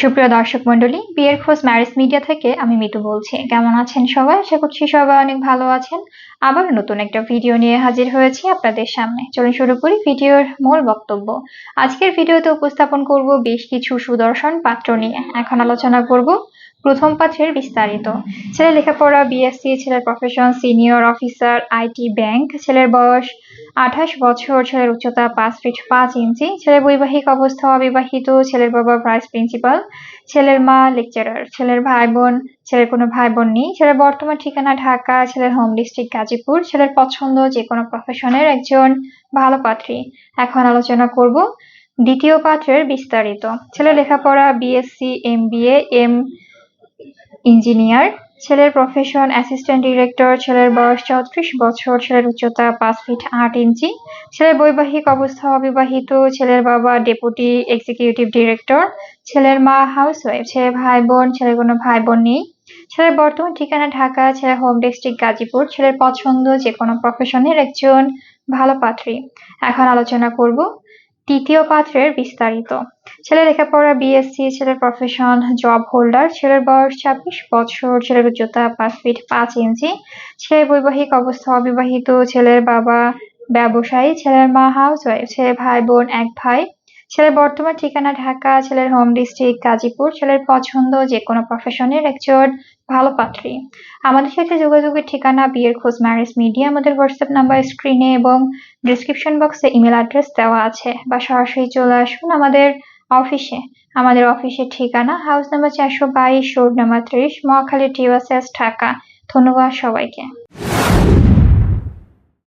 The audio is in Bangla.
সুপ্রিয় দর্শক মন্ডলী বিয়ের খোঁজ ম্যারেজ মিডিয়া থেকে আমি মিতু বলছি। কেমন আছেন সবাই? আশা করছি সবাই অনেক ভালো আছেন। আবার নতুন একটা ভিডিও নিয়ে হাজির হয়েছি আপনাদের সামনে। চলুন শুরু করি ভিডিওর মূল বক্তব্য। আজকের ভিডিওতে উপস্থাপন করব বেশ কিছু সুদর্শন পাত্র নিয়ে। এখন আলোচনা করব প্রথম পাত্রের বিস্তারিত। ছেলে লেখাপড়া বিএসসি ছেলের profession senior officer IT bank ছেলের বয়স আঠাশ বছর ছেলের উচ্চতা পাঁচ ফিট পাঁচ ইঞ্চি। ছেলের বৈবাহিক অবস্থা অবিবাহিত। ছেলের বাবা ভাইস প্রিন্সিপাল। ছেলের মা লেকচারার। ছেলের ভাই বোন ছেলের কোনো ভাই বোন নেই। ছেলের বর্তমান ঠিকানা ঢাকা। ছেলের হোম ডিস্ট্রিক্ট গাজীপুর। ছেলের পছন্দ যে কোনো প্রফেশনের একজন ভালো পাত্রী। এখন আলোচনা করব দ্বিতীয় পাত্রের বিস্তারিত। ছেলে লেখাপড়া BSc MBA M engineer ছেলের প্রফেশন অ্যাসিস্ট্যান্ট ডিরেক্টর ছেলের বয়স চৌত্রিশ বছর, ছেলের উচ্চতা পাঁচ ফিট আট ইঞ্চি, ছেলের বৈবাহিক অবস্থা অবিবাহিত, ছেলের বাবা ডেপুটি এক্সিকিউটিভ ডিরেক্টর ছেলের মা হাউসওয়াইফ ছেলের ভাই বোন, ছেলের কোনো ভাই বোন নেই, ছেলের বর্তমান ঠিকানা ঢাকা, ছেলের হোম ডিস্ট্রিক্ট গাজীপুর, ছেলের পছন্দ যে কোনো প্রফেশনের একজন ভালো পাত্রী। এখন আলোচনা করব তৃতীয় পাত্রের বিস্তারিত। ছেলে লেখাপড়া বিএসসি ছেলের প্রফেশন জব হোল্ডার ছেলের বয়স ছাব্বিশ বছর, ছেলের উচ্চতা পাঁচ ফিট পাঁচ ইঞ্চি, ছেলের বৈবাহিক অবস্থা অবিবাহিত, ছেলের বাবা ব্যবসায়ী, ছেলের মা হাউস ওয়াইফ ছেলে ভাই বোন এক ভাই, ছেলের বর্তমান ঠিকানা ঢাকা, ছেলের হোম ডিস্ট্রিক্ট গাজীপুর, ছেলের পছন্দ যে কোনো প্রফেশনের একজন ভালো পাত্রী। আমাদের সাথে যোগাযোগের ঠিকানা, বিয়ের খোঁজ ম্যারেজ মিডিয়া আমাদের হোয়াটসঅ্যাপ নাম্বার স্ক্রিনে এবং ডিসক্রিপশন বক্সে ইমেল অ্যাড্রেস দেওয়া আছে বা সরাসরি চলে আসুন আমাদের অফিসে। আমাদের অফিসের ঠিকানা হাউস নাম্বার চারশো বাইশ, রোড নাম্বার ত্রিশ, মহাখালী টিওয়াসেস ঢাকা। ধন্যবাদ সবাইকে।